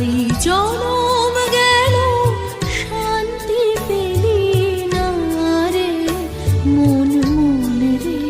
তাই জনম শান্তি পেলি না রে মন মন রে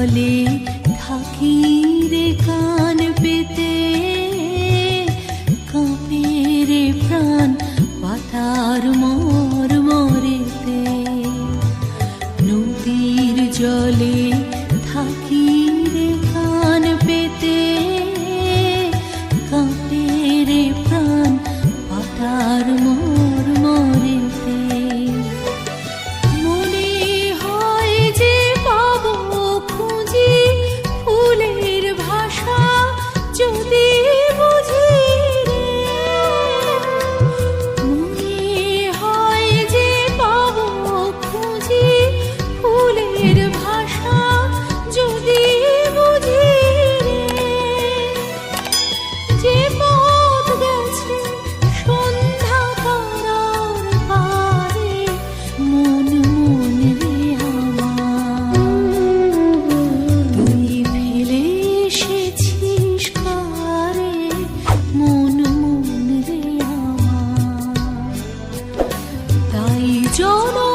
বলে Chỗ